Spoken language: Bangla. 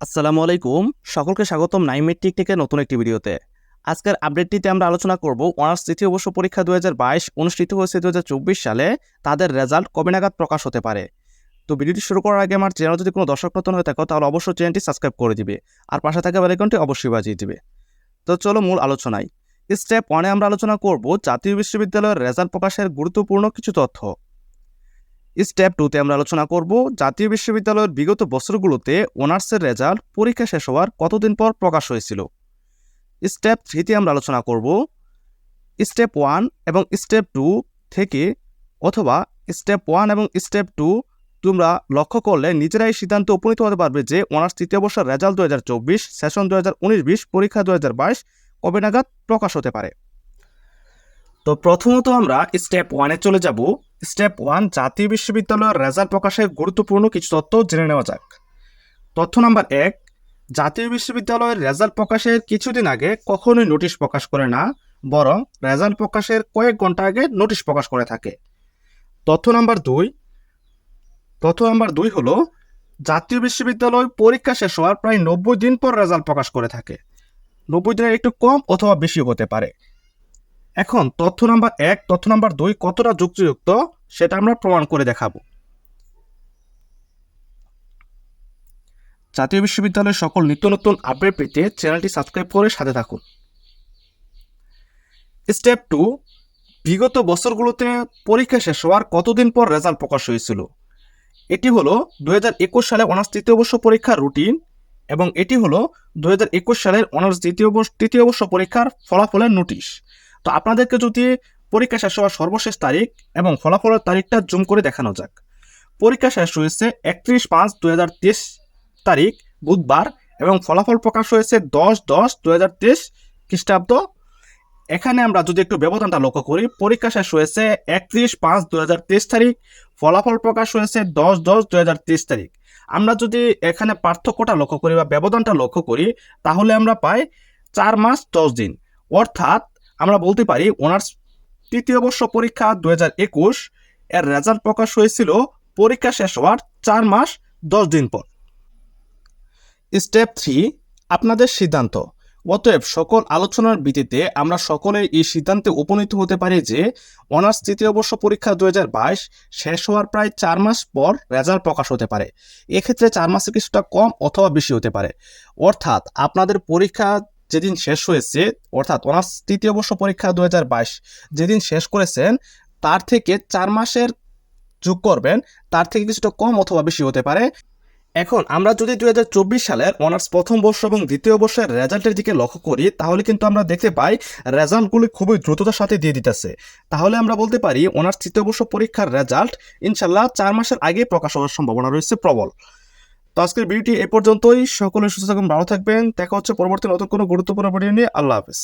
আসসালামু আলাইকুম। সকলকে স্বাগতম নাইম মেট্রিক থেকে নতুন একটি ভিডিওতে। আজকের আপডেটটিতে আমরা আলোচনা করব অনার্স তৃতীয় বর্ষ পরীক্ষা দু হাজার বাইশ, অনুষ্ঠিত হয়েছে দু হাজার চব্বিশ সালে, তাদের রেজাল্ট কবে নাগাদ প্রকাশ হতে পারে? তো ভিডিওটি শুরু করার আগে আমার চ্যানেল যদি কোনো দর্শক নতুন হয়ে থাকো, তাহলে অবশ্যই চ্যানেলটি সাবস্ক্রাইব করে দিবে। আর পাশে থাকা বেলাইকনটি অবশ্যই বাজিয়ে দিবে। তো চলো মূল আলোচনায়। স্টেপ ওয়ানে আমরা আলোচনা করব, জাতীয় বিশ্ববিদ্যালয়ের রেজাল্ট প্রকাশের গুরুত্বপূর্ণ কিছু তথ্য। স্টেপ টুতে আমরা আলোচনা করব, জাতীয় বিশ্ববিদ্যালয়ের বিগত বছরগুলোতে অনার্সের রেজাল্ট পরীক্ষা শেষ হওয়ার কতদিন পর প্রকাশ হয়েছিল? স্টেপ থ্রিতে আমরা আলোচনা করব, স্টেপ ওয়ান এবং স্টেপ টু থেকে অথবা স্টেপ ওয়ান এবং স্টেপ টু তোমরা লক্ষ্য করলে নিজেরাই সিদ্ধান্তে উপনীত হতে পারবে যে অনার্স তৃতীয় বর্ষের রেজাল্ট দু হাজার চব্বিশ, সেশন দু হাজার উনিশ, বিশ, পরীক্ষা দু হাজার বাইশ কবে নাগাদ প্রকাশ হতে পারে। তো প্রথমত আমরা স্টেপ ওয়ানে চলে যাব স্টেপ ওয়ান, জাতীয় বিশ্ববিদ্যালয়ের রেজাল্ট প্রকাশের গুরুত্বপূর্ণ কিছু তথ্য জেনে নেওয়া যাক। তথ্য নাম্বার এক, জাতীয় বিশ্ববিদ্যালয়ের রেজাল্ট প্রকাশের কিছুদিন আগে কখনোই নোটিশ প্রকাশ করে না, বরং রেজাল্ট প্রকাশের কয়েক ঘণ্টা আগে নোটিশ প্রকাশ করে থাকে। তথ্য নাম্বার দুই, তথ্য নাম্বার দুই হলো, জাতীয় বিশ্ববিদ্যালয় পরীক্ষা শেষ হওয়ার প্রায় নব্বই দিন পর রেজাল্ট প্রকাশ করে থাকে। নব্বই দিনের একটু কম অথবা বেশি হতে পারে। এখন তথ্য নাম্বার এক, তথ্য নাম্বার দুই কতটা যুক্তিযুক্ত সেটা আমরা প্রমাণ করে দেখাবো। জাতীয় বিশ্ববিদ্যালয়ের সকল নিত্য নতুন আপডেট পেতে চ্যানেলটি সাবস্ক্রাইব করে সাথে থাকুন। স্টেপ টু, বিগত বছরগুলোতে পরীক্ষা শেষ হওয়ার কতদিন পর রেজাল্ট প্রকাশ হয়েছিল? এটি হলো দু হাজার একুশ সালে অনার্স তৃতীয় বর্ষ পরীক্ষার রুটিন এবং এটি হলো দু হাজার একুশ সালের অনার্স দ্বিতীয় বর্ষ, তৃতীয় বর্ষ পরীক্ষার ফলাফলের নোটিশ। তো আপনাদেরকে যদি পরীক্ষা শেষ হওয়ার সর্বশেষ তারিখ এবং ফলাফলের তারিখটা জুম করে দেখানো যাক। পরীক্ষা শেষ হয়েছে একত্রিশ পাঁচ দু তারিখ, বুধবার এবং ফলাফল প্রকাশ হয়েছে দশ দশ দু হাজার তেইশ খ্রিস্টাব্দ। এখানে আমরা যদি একটু ব্যবধানটা লক্ষ্য করি, পরীক্ষা শেষ হয়েছে একত্রিশ পাঁচ দু তেইশ তারিখ, ফলাফল প্রকাশ হয়েছে দশ দশ দু হাজার তেইশ তারিখ। আমরা যদি এখানে পার্থক্যটা লক্ষ্য করি বা ব্যবধানটা লক্ষ্য করি, তাহলে আমরা পাই চার মাস দশ দিন। অর্থাৎ আমরা বলতে পারি অনার্স তৃতীয় বর্ষ পরীক্ষা দু একুশ এর রেজাল্ট প্রকাশ হয়েছিল, পরীক্ষা শেষ হওয়ার চার মাস, দশ দিন পর। স্টেপ থ্রি আপনাদের সিদ্ধান্ত। অতএব সকল আলোচনার ভিত্তিতে আমরা সকলে এই সিদ্ধান্তে উপনীত হতে পারি যে অনার্স তৃতীয় বর্ষ পরীক্ষা দু হাজার বাইশ শেষ হওয়ার প্রায় চার মাস পর রেজাল্ট প্রকাশ হতে পারে। এক্ষেত্রে চার মাসে কিছুটা কম অথবা বেশি হতে পারে। অর্থাৎ আপনাদের পরীক্ষা যেদিন শেষ হয়েছে, অর্থাৎ অনার্স তৃতীয় বর্ষ পরীক্ষা দুই হাজার বাইশ, যেদিন শেষ করেছেন, তার থেকে চার মাসের যোগ করবেন, তার থেকে কিছুটা কম অথবা বেশি হতে পারে। এখন আমরা যদি দু হাজার চব্বিশ সালের অনার্স প্রথম বর্ষ এবং দ্বিতীয় বর্ষের রেজাল্টের দিকে লক্ষ্য করি, তাহলে কিন্তু আমরা দেখতে পাই রেজাল্টগুলি খুবই দ্রুততার সাথে দিয়ে দিতেছে। তাহলে আমরা বলতে পারি অনার্স তৃতীয় বর্ষ পরীক্ষার রেজাল্ট ইনশাল্লাহ চার মাসের আগে প্রকাশ হওয়ার সম্ভাবনা রয়েছে প্রবল। তো আজকের ভিডিওটি এ পর্যন্তই। সকলে সুস্থ থাকুন, ভালো থাকবেন। দেখা হচ্ছে পরবর্তী নতুন কোনো গুরুত্বপূর্ণ ভিডিও নিয়ে। আল্লাহ হাফেজ।